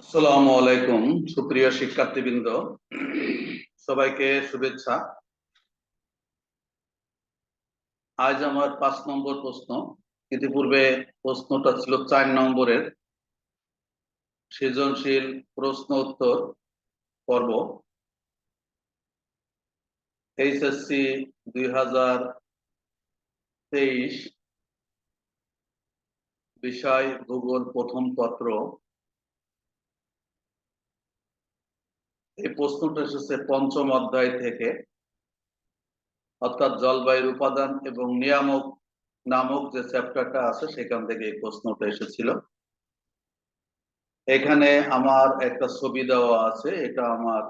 আসসালামু আলাইকুম, সুপ্রিয় শিক্ষার্থীবৃন্দ। সবাইকে শুভেচ্ছা। আজ আমার পাঁচ নম্বর প্রশ্ন। ইতিপূর্বে প্রশ্নটা ছিল চার নম্বরের। সৃজনশীল প্রশ্ন উত্তর পর্ব। এইচএসসি দুই হাজার তেইশ বিষয় ভূগোল প্রথম পত্র। এই প্রশ্নটা এসেছে পঞ্চম অধ্যায় থেকে। অর্থাৎ জলবায়ুর উপাদান এবং নিয়ামক নামক যে চ্যাপ্টারটা আছে, সেখান থেকে এই প্রশ্নটা এসেছিল। এখানে আমার একটা ছবি দেওয়া আছে, এটা আমার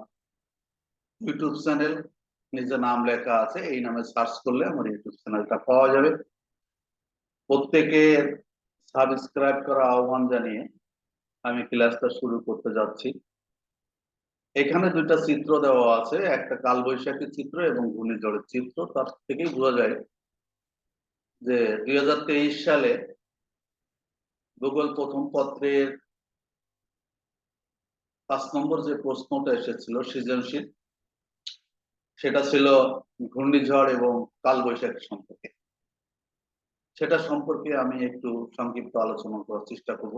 ইউটিউব চ্যানেল নিজে নাম লেখা আছে, এই নামে সার্চ করলে আমার ইউটিউব চ্যানেলটা পাওয়া যাবে। প্রত্যেকে সাবস্ক্রাইব করা আহ্বান জানিয়ে আমি ক্লাসটা শুরু করতে যাচ্ছি। এখানে দুইটা চিত্র দেওয়া আছে, একটা কালবৈশাখী চিত্র এবং ঘূর্ণিঝড়ের চিত্র। তার থেকেই বোঝা যায় যে দুই হাজার তেইশ সালে গুগল প্রথম পত্রের পাঁচ নম্বর যে প্রশ্নটা এসেছিল সৃজনশীল, সেটা ছিল ঘূর্ণিঝড় এবং কালবৈশাখী সম্পর্কে। সেটা সম্পর্কে আমি একটু সংক্ষিপ্ত আলোচনা করার চেষ্টা করব।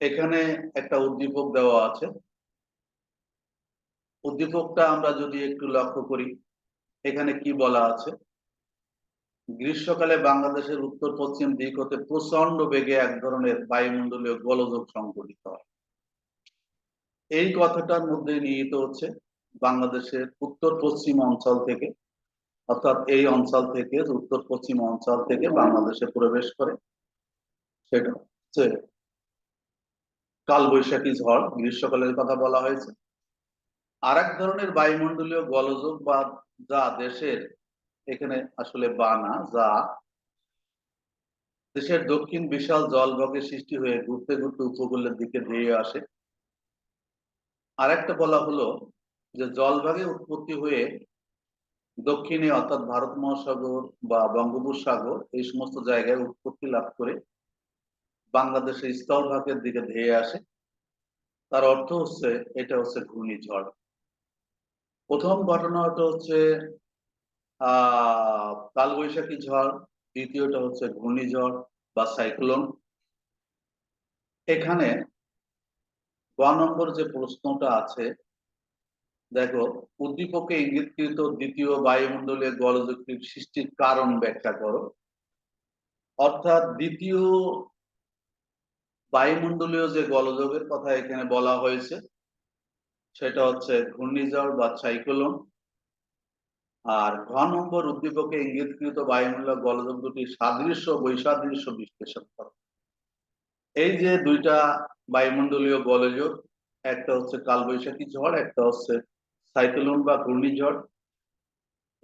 এখানে একটা উদ্দীপক দেওয়া আছে। উদ্দীপকটা আমরা যদি একটু লক্ষ্য করি, এখানে কি বলা আছে? গ্রীষ্মকালে বাংলাদেশের উত্তর, পশ্চিম দিক হতে প্রচণ্ড বেগে এক ধরনের বায়ুমণ্ডলীয় গোলযোগ সংঘটিত হয়। এই কথাটার মধ্যে নিহিত হচ্ছে বাংলাদেশের উত্তর, পশ্চিম অঞ্চল থেকে, অর্থাৎ এই অঞ্চল থেকে উত্তর, পশ্চিম অঞ্চল থেকে বাংলাদেশে প্রবেশ করে, সেটা হচ্ছে কালবৈশাখী ঝড়, গ্রীষ্মকালের কথা বলা হয়েছে। আর এক ধরনের বায়ুমণ্ডলীয় গলযোগ বা যা দেশের এখানে আসলে বানা, যা দেশের দক্ষিণ বিশাল জলভগের সৃষ্টি হয়ে ঘুরতে ঘুরতে উপকূলের দিকে ধেয়ে আসে। আরেকটা বলা হলো যে জলভাগে উৎপত্তি হয়ে দক্ষিণে অর্থাৎ ভারত মহাসাগর বা বঙ্গোপসাগর এই সমস্ত জায়গায় উৎপত্তি লাভ করে বাংলাদেশের স্থলভাগের দিকে ধেয়ে আসে। তার অর্থ হচ্ছে, এটা হচ্ছে ঘূর্ণিঝড়। প্রথম ঘটনাটা হচ্ছে আহ কালবৈশাখী ঝড়, দ্বিতীয়টা হচ্ছে ঘূর্ণিঝড় বা সাইক্লোন। এখানে গ নম্বর যে প্রশ্নটা আছে, দেখো, উদ্দীপকে ইঙ্গিতকৃত দ্বিতীয় বায়ুমণ্ডলীয় গলযুক্তির সৃষ্টির কারণ ব্যাখ্যা করো। অর্থাৎ দ্বিতীয় বায়ুমণ্ডলীয় যে গলযোগের কথা এখানে বলা হয়েছে, সেটা হচ্ছে ঘূর্ণিঝড় বা সাইক্লোন। আর ঘ নম্বর উদ্দীপকে ইঙ্গিতকৃত বায়ুমণ্ডলীয় গলযোগ দুটি সাদৃশ্য, বৈসাদৃশ্য বিশ্লেষণ করো। এই যে দুইটা বায়ুমণ্ডলীয় গলযোগ, একটা হচ্ছে কালবৈশাখী ঝড়, একটা হচ্ছে সাইক্লোন বা ঘূর্ণিঝড়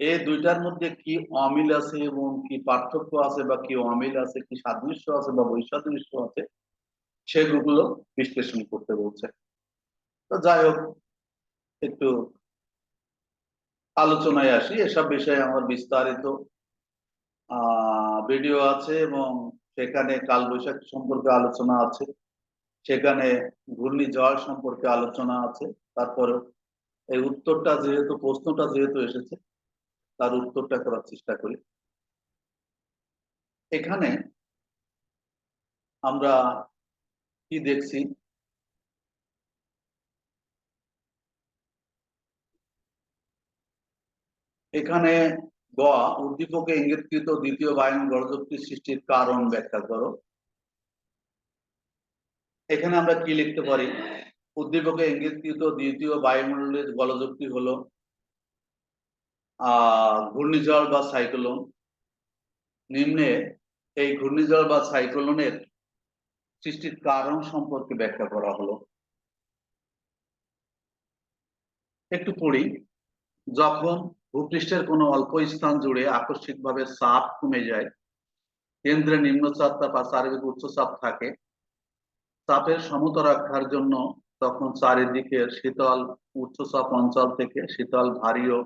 এই দুইটার মধ্যে কি অমিল আছে এবং কি পার্থক্য আছে বা কি অমিল আছে, কি সাদৃশ্য আছে বা বৈসাদৃশ্য আছে সেগুলো বিশ্লেষণ করতে বলছে। তো যাই হোক, একটু আলোচনায় আসি। এসব বিষয়ে আমার বিস্তারিত ভিডিও আছে এবং সেখানে কালবৈশাখী সম্পর্কে আলোচনা আছে। সেখানে ঘূর্ণিঝড় সম্পর্কে আলোচনা আছে। তারপরে এই উত্তরটা যেহেতু, প্রশ্নটা যেহেতু এসেছে, তার উত্তরটা করার চেষ্টা করি। এখানে আমরা কি দেখছি? এখানে গ, উদ্দীপকে ইঙ্গিতকৃত দ্বিতীয় বায়ু গড়যুক্তি সৃষ্টির কারণ ব্যাখ্যা করো। এখানে আমরা কি লিখতে পারি? উদ্দীপকে ইঙ্গিতকৃত দ্বিতীয় বায়ুমণ্ডলের গলযুক্তি হলো আহ ঘূর্ণিঝড় বা সাইক্লোন। নিম্নে এই ঘূর্ণিঝড় বা সাইক্লোনের সৃষ্টির কারণ সম্পর্কে ব্যাখ্যা করা হলো। একটু পড়ি। যখন ভূপৃষ্ঠের কোনো অল্প স্থান জুড়ে আকস্মিকভাবে চাপ কমে যায়, কেন্দ্রে নিম্নচাপ বা চারিদিকে উচ্চচাপ থাকে, চাপের সমতা রাখার জন্য তখন চারিদিকের শীতল উচ্চচাপ অঞ্চল থেকে শীতল, ভারী ও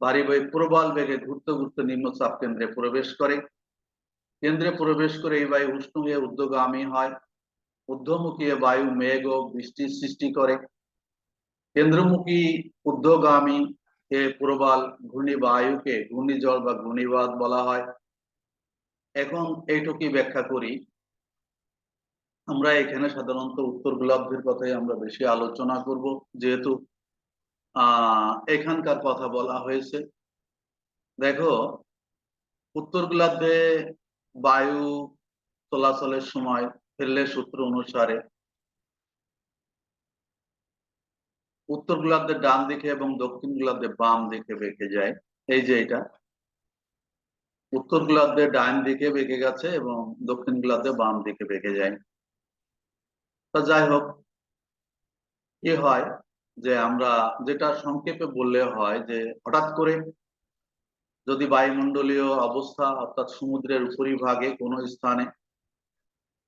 ভারী বই প্রবল বেগে ঘুরতে ঘুরতে নিম্নচাপ কেন্দ্রে প্রবেশ করে। কেন্দ্রে প্রবেশ করে এই বায়ু উষ্ণ হয়ে উদ্যোগামী হয়। ঊর্ধ্বমুখী বায়ু মেঘ ও বৃষ্টির সৃষ্টি করে। কেন্দ্রমুখী ঊর্ধ্বগামী এ প্রবাল ঘূর্ণিবায়ুকে ঘূর্ণিঝড় বা ঘূর্ণিবাদ বলা হয়। এখন এইটুকুই ব্যাখ্যা করি। আমরা এখানে সাধারণত উত্তর গোলার্ধের কথাই আমরা বেশি আলোচনা করব, যেহেতু এখানকার কথা বলা হয়েছে। দেখো, উত্তর গোলার্ধে বায়ু চলাচলের সময় ফেললে সূত্র অনুসারে উত্তর গোলার্ধের ডান দিকে এবং দক্ষিণ গোলার্ধের বাম দিকে বেঁকে যায়। এই যে এটা। উত্তর গোলার্ধের ডান দিকে বেঁকে গেছে এবং দক্ষিণ গোলার্ধে বাম দিকে বেঁকে যায়। তা যাই হোক, এ হয় যে আমরা যেটা সংক্ষেপে বললে হয় যে হঠাৎ করে যদি বায়ুমণ্ডলীয় অবস্থা অর্থাৎ সমুদ্রের উপরিভাগে কোনো স্থানে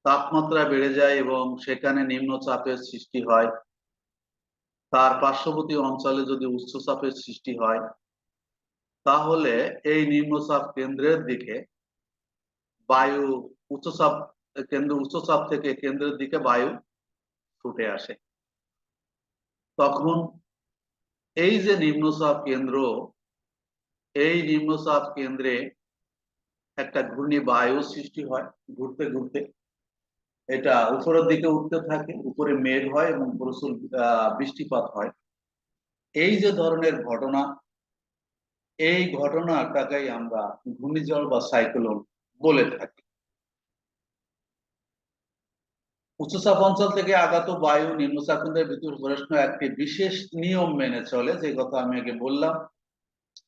তাপমাত্রা বেড়ে যায় এবং সেখানে নিম্নচাপের সৃষ্টি হয়, তার পার্শ্ববর্তী অঞ্চলে যদি উচ্চচাপের সৃষ্টি হয়, তাহলে এই নিম্নচাপ কেন্দ্রের দিকে বায়ু উচ্চচাপ, কেন্দ্র, উচ্চচাপ থেকে কেন্দ্রের দিকে বায়ু ছুটে আসে। তখন এই যে নিম্নচাপ কেন্দ্র এই নিম্নচাপ কেন্দ্রে একটা ঘূর্ণি বায়ু সৃষ্টি হয় ঘুরতে ঘুরতে। এটা উপরের দিকে উঠতে থাকে, উপরে মেঘ হয় এবং প্রচুর বৃষ্টিপাত হয়। এই যে ধরনের ঘটনা, এই ঘটনাটাকেই আমরা ঘূর্ণিঝড় বা সাইক্লোন বলে থাকি। উচ্চচাপ অঞ্চল থেকে আগত বায়ু নিম্নচাপ কেন্দ্রের ভিতর প্রশ্ন একটি বিশেষ নিয়ম মেনে চলে, যে কথা আমি আগে বললাম।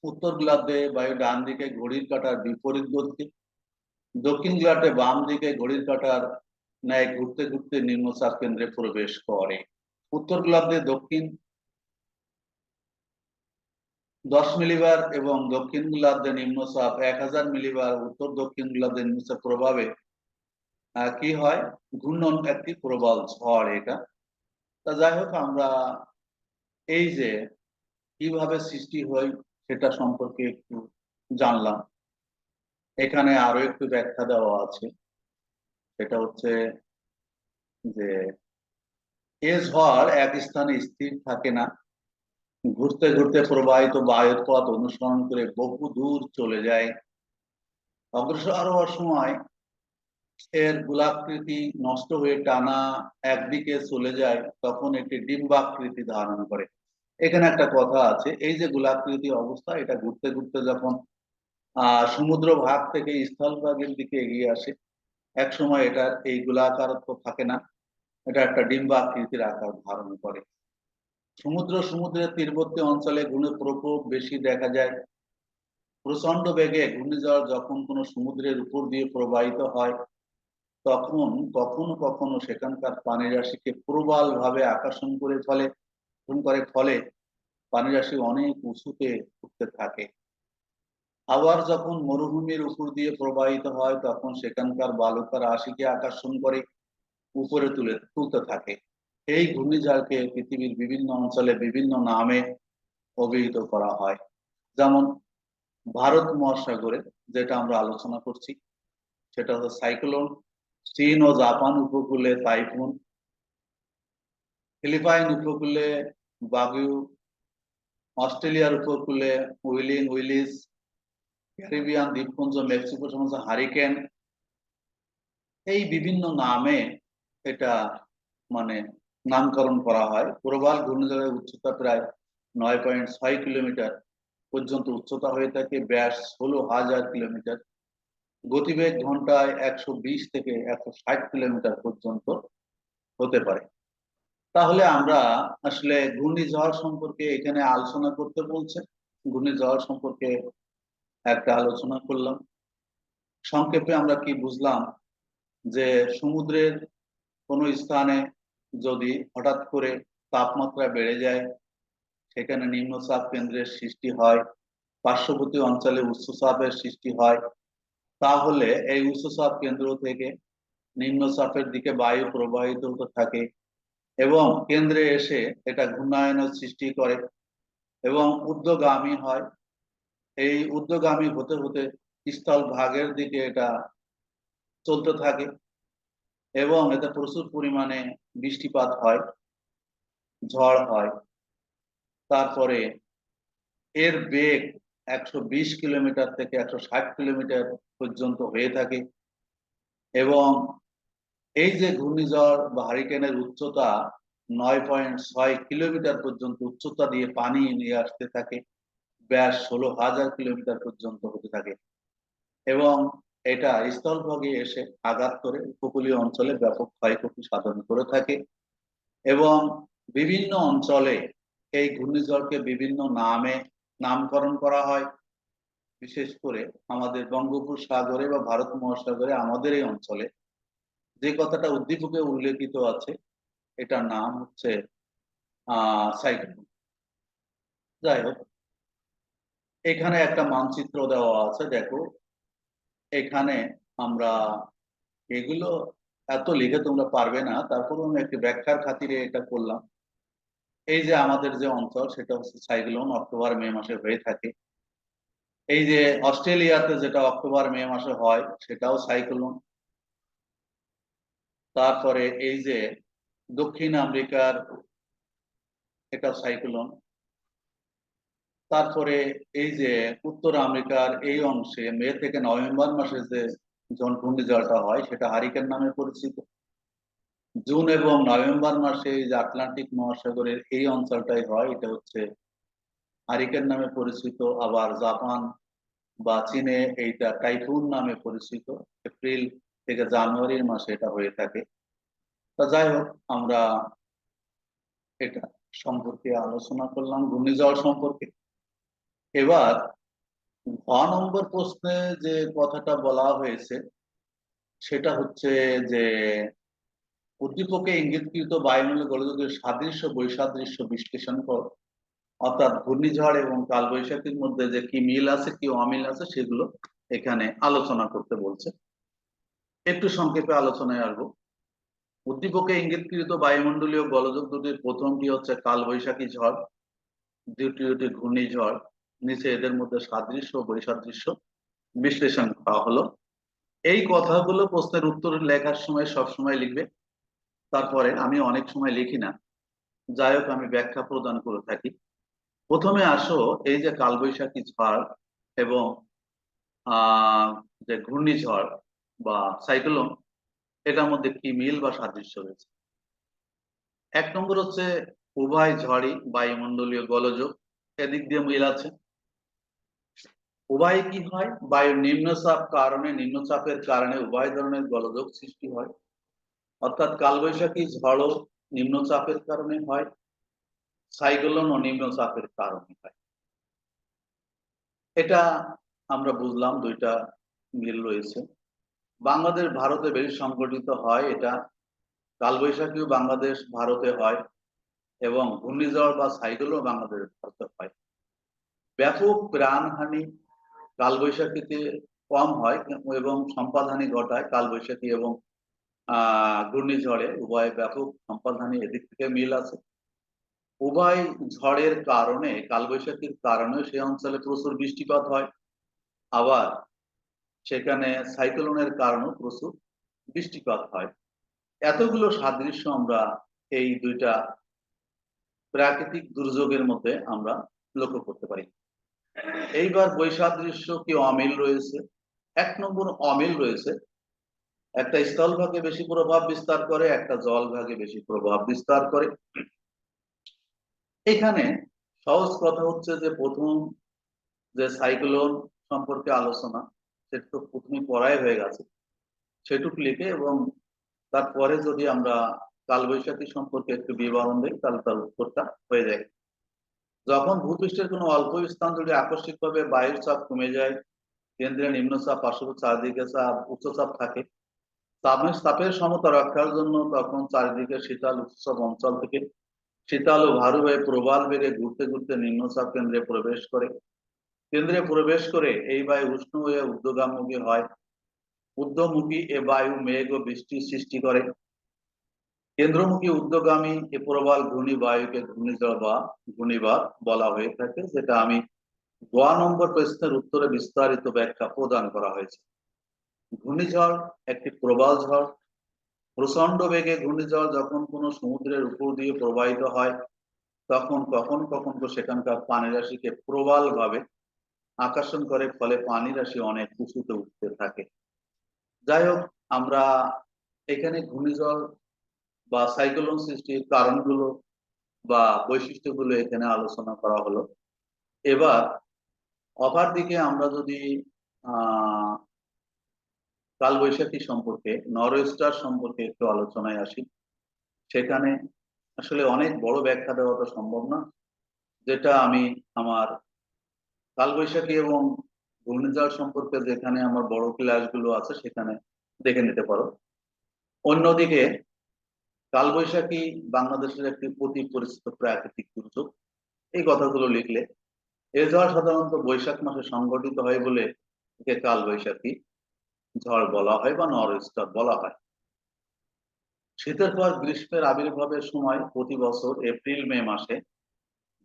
উত্তর গোলার্ধে বায়ু ডান দিকে ঘড়ির কাটার বিপরীত গতিতে দক্ষিণ গোলার্ধে বাম দিকে ঘড়ির কাটার ন্যায় ঘুরতে ঘুরতে নিম্নচাপ কেন্দ্রে প্রবেশ করে। উত্তর গোলার্ধে দক্ষিণ দশ মিলিবার এবং দক্ষিণ গোলার্ধে নিম্নচাপ এক হাজার মিলিবার, উত্তর দক্ষিণ গোলার্ধে নিম্নচাপ প্রভাবে কি হয়? ঘূর্ণন একটি প্রবল ঝড় এটা। তা যাই হোক, আমরা এই যে কীভাবে সৃষ্টি হয় সেটা সম্পর্কে একটু জানলাম। এখানে আরও একটু ব্যাখ্যা দেওয়া আছে। সেটা হচ্ছে যে এ ঝড় এক স্থানে স্থির থাকে না। ঘুরতে ঘুরতে প্রবাহিত বায়ুর পথ অনুসরণ করে বহু দূর চলে যায়। অগ্রসর হওয়ার সময় এর গোলাকৃতি নষ্ট হয়ে টানা একদিকে চলে যায়, তখন এটি ডিম্বাকৃতি ধারণ করে। এখানে একটা কথা আছে, এই যে গোলাকৃতি অবস্থা, এটা ঘুরতে ঘুরতে যখন আহ সমুদ্র ভাগ থেকে স্থলভাগের দিকে এগিয়ে আসে এক সময় এটা এই গোলাকারত্ব থাকে না, এটা একটা ডিম্বাকৃতির আকার ধারণ করে। সমুদ্র সমুদ্রের তীরবর্তী অঞ্চলে ঘূর্ণের প্রকোপ বেশি দেখা যায়। প্রচণ্ড বেগে ঘূর্ণিঝড় যখন কোনো সমুদ্রের উপর দিয়ে প্রবাহিত হয়, তখন কখনো কখনো সেখানকার পানি রাশিকে প্রবল ভাবে আকর্ষণ করে ফলে। করে ফলে পানি রাশি অনেক উঁচুতে উঠতে থাকে। আবার যখন মরুভূমির উপর দিয়ে প্রবাহিত হয়, তখন সেখানকার বালুকা রাশিকে আকর্ষণ করে উপরে তুলে, তুলতে থাকে। এই ঘূর্ণিঝড়কে পৃথিবীর বিভিন্ন অঞ্চলে বিভিন্ন নামে অভিহিত করা হয়। যেমন ভারত মহাসাগরে, যেটা আমরা আলোচনা করছি, সেটা হলো সাইক্লোন, চীন ও জাপান উপকূলে টাইফুন ফিলিপাইন উপকূলে বাগিউ অস্ট্রেলিয়ার উপকূলে উইলিং, উইলিস, ক্যারিবিয়ান দ্বীপপুঞ্জ, মেক্সিকো, সমস্ত হারিকেন, এই বিভিন্ন নামে এটা মানে নামকরণ করা হয়। প্রবাল ঘূর্ণিঝড়ের উচ্চতা প্রায় নয় পয়েন্ট ছয় কিলোমিটার পর্যন্ত উচ্চতা হয়ে থাকে, ব্যাস ষোলো হাজার কিলোমিটার। গতিবেগ ঘন্টায় একশো বিশ থেকে একশো ষাট কিলোমিটার পর্যন্ত হতে পারে। তাহলে আমরা আসলে ঘূর্ণিঝড় সম্পর্কে এখানে আলোচনা করতে বলছে। ঘূর্ণিঝড় সম্পর্কে একটা আলোচনা করলাম। সংক্ষেপে আমরা কি বুঝলাম যে সমুদ্রের কোনো স্থানে যদি হঠাৎ করে তাপমাত্রা বেড়ে যায়, সেখানে নিম্নচাপ কেন্দ্রের সৃষ্টি হয়, পার্শ্ববর্তী অঞ্চলে উচ্চচাপের সৃষ্টি হয়, তাহলে এই উচ্চচাপ কেন্দ্র থেকে নিম্নচাপের দিকে বায়ু প্রবাহিত হতে থাকে। এবং কেন্দ্রে এসে এটা ঘূর্ণায়নের সৃষ্টি করে এবং ঊর্ধ্বগামী হয়। এই ঊর্ধ্বগামী হতে হতে স্থল ভাগের দিকে এটা চলতে থাকে এবং এতে প্রচুর পরিমাণে বৃষ্টিপাত হয়, ঝড় হয়। তারপরে এর বেগ একশো বিশ কিলোমিটার থেকে একশো ষাট কিলোমিটার পর্যন্ত হয়ে থাকে এবং এই যে ঘূর্ণিঝড় বা হারিকেনের উচ্চতা নয় পয়েন্ট ছয় কিলোমিটার পর্যন্ত উচ্চতা দিয়ে পানি নিয়ে আসতে থাকে, ব্যাস ষোলো হাজার কিলোমিটার পর্যন্ত হতে থাকে এবং এটা স্থলভাগে এসে আঘাত করে উপকূলীয় অঞ্চলে ব্যাপক ক্ষয়ক্ষতি সাধন করে থাকে এবং বিভিন্ন অঞ্চলে এই ঘূর্ণিঝড়কে বিভিন্ন নামে নামকরণ করা হয়। বিশেষ করে আমাদের বঙ্গোপসাগরে বা ভারত মহাসাগরে আমাদের এই অঞ্চলে যে কথাটা উদ্দীপকে উল্লেখিত আছে, এটার নাম হচ্ছে সাইক্লোন যাই হোক, এখানে একটা মানচিত্র দেওয়া আছে, দেখো। এখানে আমরা এগুলো এত লিখে তোমরা পারবে না তারপর আমি একটি ব্যাখ্যার খাতিরে এটা করলাম। এই যে আমাদের যে অঞ্চল, সেটা হচ্ছে সাইক্লোন, অক্টোবর, মে মাসে হয়ে থাকে। এই যে অস্ট্রেলিয়াতে যেটা অক্টোবর, মে মাসে হয়, সেটাও সাইক্লোন। তারপরে এই যে দক্ষিণ আমেরিকার এটা সাইক্লোন, তারপরে এই যে উত্তর আমেরিকার এই অংশে মে থেকে নভেম্বর মাসে যে যখন ঘূর্ণিঝড়টা হয়, সেটা হারিকেন নামে পরিচিত। জুন এবং নভেম্বর মাসে এই যে আটলান্টিক মহাসাগরের এই অঞ্চলটাই হয়, এটা হচ্ছে হারিকেন নামে পরিচিত। আবার জাপান বা চীনে এইটা টাইফুন নামে পরিচিত, এপ্রিল থেকে জানুয়ারির মাসে এটা হয়ে থাকে। তা যাই হোক, আমরা এটা সম্পর্কে আলোচনা করলাম ঘূর্ণিঝড় সম্পর্কে। এবার ঘ নম্বর প্রশ্নে যে কথাটা বলা হয়েছে, সেটা হচ্ছে যে উদ্দীপকে ইঙ্গিতকৃত বায়ুমণ্ডল গোলযোগের সাদৃশ্য, বৈসাদৃশ্য বিশ্লেষণ কর। অর্থাৎ ঘূর্ণিঝড় এবং কালবৈশাখীর মধ্যে যে কি মিল আছে, কি অমিল আছে, সেগুলো এখানে আলোচনা করতে বলছে। একটু সংক্ষেপে আলোচনায় আসব। উদ্দীপকে ইঙ্গিতকৃত বায়ুমণ্ডলীয় গোলযোগ দুটির প্রথমটি হচ্ছে কালবৈশাখী ঝড়, দ্বিতীয়টি ঘূর্ণিঝড়। নিচে এদের মধ্যে সাদৃশ্য ও বৈসাদৃশ্য বিশ্লেষণ করা হলো। এই কথাগুলো প্রশ্নের উত্তর লেখার সময় সব সময় লিখবে। তারপরে আমি অনেক সময় লিখি না। যাই হোক, আমি ব্যাখ্যা প্রদান করে থাকি। প্রথমে আসো এই যে কালবৈশাখী ঝড় এবং, আহ, যে ঘূর্ণিঝড় বা সাইক্লোন, এটার মধ্যে কি মিল বা সাদৃশ্য রয়েছে? এক নম্বর হচ্ছে উভয় ঝড়ই বায়ুমণ্ডলীয় গোলযোগ এদিক দিয়ে মিল আছে। উভয় কি হয়? বায়ুর নিম্নচাপ কারণে, নিম্নচাপের কারণে উভয় ধরনের গোলযোগ সৃষ্টি হয়। অর্থাৎ কালবৈশাখী ঝড়ও নিম্নচাপের কারণে হয়, সাইক্লোন ও নিম্নচাপের কারণে হয়। এটা আমরা বুঝলাম, দুইটা মিল রয়েছে। বাংলাদেশ ভারতে বেশি সংগঠিত হয় এটা। কালবৈশাখীও বাংলাদেশ ভারতে হয় এবং ঘূর্ণিঝড় বা সাইকেলও বাংলাদেশ ভারতে হয়। ব্যাপক প্রাণহানি কালবৈশাখীতে কম হয় এবং সম্পাদহানি ঘটায় কালবৈশাখী এবং আহ ঘূর্ণিঝড়ে। উভয় ব্যাপক সম্পাদহানি এদিক থেকে মিল আছে। উভয় ঝড়ের কারণে, কালবৈশাখীর কারণে সেই অঞ্চলে প্রচুর বৃষ্টিপাত হয়। আবার সেখানে সাইক্লোনের কারণেও প্রচুর বৃষ্টিপাত হয়। এতগুলো সাদৃশ্য আমরা এই দুইটা প্রাকৃতিক দুর্যোগের মধ্যে আমরা লক্ষ্য করতে পারি। এইবার বৈসাদৃশ্য কি অমিল রয়েছে, এক নম্বর অমিল রয়েছে। একটা স্থলভাগে বেশি প্রভাব বিস্তার করে, একটা জল ভাগে বেশি প্রভাব বিস্তার করে। এখানে সহজ কথা হচ্ছে যে প্রথম যে সাইক্লোন সম্পর্কে আলোচনা সেটা তো প্রথমে পড়াই হয়ে গেছে। সেটুকু লিখে এবং তারপরে যদি আমরা কালবৈশাখী সম্পর্কে একটু বিবরণ দিই, তাহলে তার উত্তরটা হয়ে যায়। যখন ভূপৃষ্ঠের কোনো অল্প স্থান যদি আকস্মিকভাবে বায়ুর চাপ কমে যায়, কেন্দ্রে নিম্নচাপ পার্শ্ববর্তী চারিদিকে চাপ উচ্চচাপ থাকে, তাপের তাপের সমতা রক্ষার জন্য তখন চারিদিকে শীতল উৎসব অঞ্চল থেকে শীতল ও ভারু হয়ে প্রবাল বেড়ে ঘুরতে ঘুরতে নিম্নচাপ কেন্দ্রে প্রবেশ করে। কেন্দ্রে প্রবেশ করে এই বায়ু উষ্ণ হয়ে উদ্যোগামুখী হয়। ঊর্ধ্বমুখী এ বায়ু মেঘ ও বৃষ্টির সৃষ্টি করে। কেন্দ্রমুখী ঊর্ধ্বগামী এ প্রবাল ঘূর্ণি বায়ুকে ঘূর্ণিঝড় বা ঘূর্ণিবাদ বলা হয়ে থাকে, যেটা আমি গোয়া নম্বর প্রশ্নের উত্তরে বিস্তারিত ব্যাখ্যা প্রদান করা হয়েছে। ঘূর্ণিঝড় একটি প্রবাল ঝড়। প্রচণ্ড বেগে ঘূর্ণিঝড় যখন কোনো সমুদ্রের উপর দিয়ে প্রবাহিত হয়, তখন কখন কখন তো সেখানকার পানি রাশিকে প্রবাল ভাবে আকর্ষণ করে, ফলে পানি রাশি অনেক উঁচুতে উঠতে থাকে। যাই হোক, আমরা এখানে ঘূর্ণিঝড় বা সাইক্লোন সৃষ্টির কারণগুলো বা বৈশিষ্ট্যগুলো এখানে আলোচনা করা হলো। এবার, অপার দিকে আমরা যদি কালবৈশাখী সম্পর্কে নরওয়েস্টার সম্পর্কে একটু আলোচনায় আসি, সেখানে আসলে অনেক বড় ব্যাখ্যা দেওয়া তো সম্ভব না, যেটা আমি আমার কালবৈশাখী এবং ঘূর্ণিঝড় সম্পর্কে যেখানে আমার বড় ক্লাসগুলো আছে, সেখানে দেখে নিতে পারো। অন্যদিকে কালবৈশাখী বাংলাদেশের একটি অতি পরিচিত প্রাকৃতিক দুর্যোগ। এই কথাগুলো লিখলে, এ ঝড় সাধারণত বৈশাখ মাসে সংঘটিত হয় বলে একে কালবৈশাখী ঝড় বলা হয় বা নরস্টার বলা হয়। শীতের পর গ্রীষ্মের আবির্ভাবের সময় প্রতি বছর এপ্রিল, মে মাসে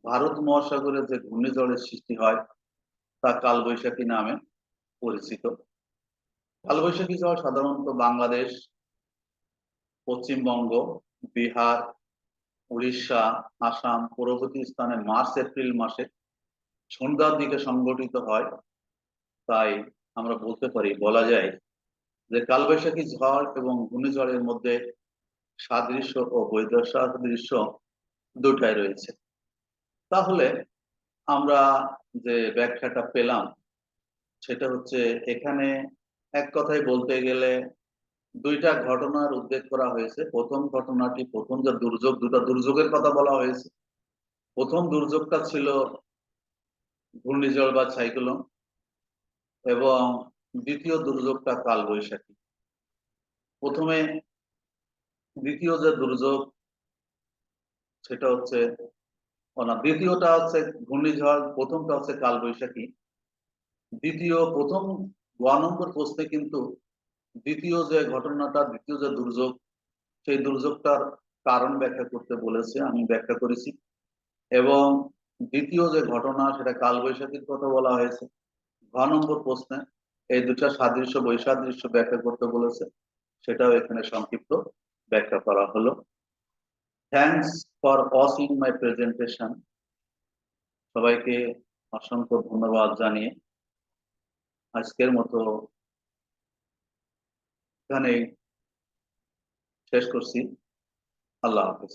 ভারত মহাসাগরে যে ঘূর্ণিঝড়ের সৃষ্টি হয় তা কালবৈশাখী নামে পরিচিত। কালবৈশাখী ঝড় সাধারণত বাংলাদেশ, পশ্চিমবঙ্গ, বিহার, উড়িষ্যা, আসাম পূর্ববর্তী স্থানে মার্চ, এপ্রিল মাসে সন্ধ্যার দিকে সংগঠিত হয়। তাই আমরা বলতে পারি, বলা যায় যে কালবৈশাখী ঝড় এবং ঘূর্ণিঝড়ের মধ্যে সাদৃশ্য ও বৈধ সাদৃশ্য দুটাই রয়েছে। তাহলে আমরা যে ব্যাখ্যাটা পেলাম, সেটা হচ্ছে এখানে এক কথায় বলতে গেলে দুইটা ঘটনার উল্লেখ করা হয়েছে। প্রথম ঘটনাটি, প্রথম যে দুর্যোগ, দুটা দুর্যোগের কথা বলা হয়েছে। প্রথম দুর্যোগটা ছিল ঘূর্ণিঝড় বা সাইক্লোন এবং দ্বিতীয় দুর্যোগটা কালবৈশাখী। প্রথমে দ্বিতীয় যে দুর্যোগ, সেটা হচ্ছে না, দ্বিতীয়টা হচ্ছে ঘূর্ণিঝড়, প্রথমটা হচ্ছে কালবৈশাখী। দ্বিতীয়, প্রথম ওয়ান নম্বর প্রশ্নে কিন্তু দ্বিতীয় যে ঘটনাটা দ্বিতীয় যে দুর্যোগ, সেই দুর্যোগটার কারণ ব্যাখ্যা করতে বলেছে, আমি ব্যাখ্যা করেছি। এবং দ্বিতীয় যে ঘটনা, সেটা কালবৈশাখীর কথা বলা হয়েছে। ঘ নম্বর প্রশ্নে এই দুটা সাদৃশ্য, বৈসাদৃশ্য ব্যাখ্যা করতে বলেছে। সেটাও এখানে সংক্ষিপ্ত ব্যাখ্যা করা হলো। Thanks for watching my presentation সবাইকে অসংখ্য ধন্যবাদ জানিয়ে আজকের মতো এখানে শেষ করছি। আল্লাহ হাফেজ।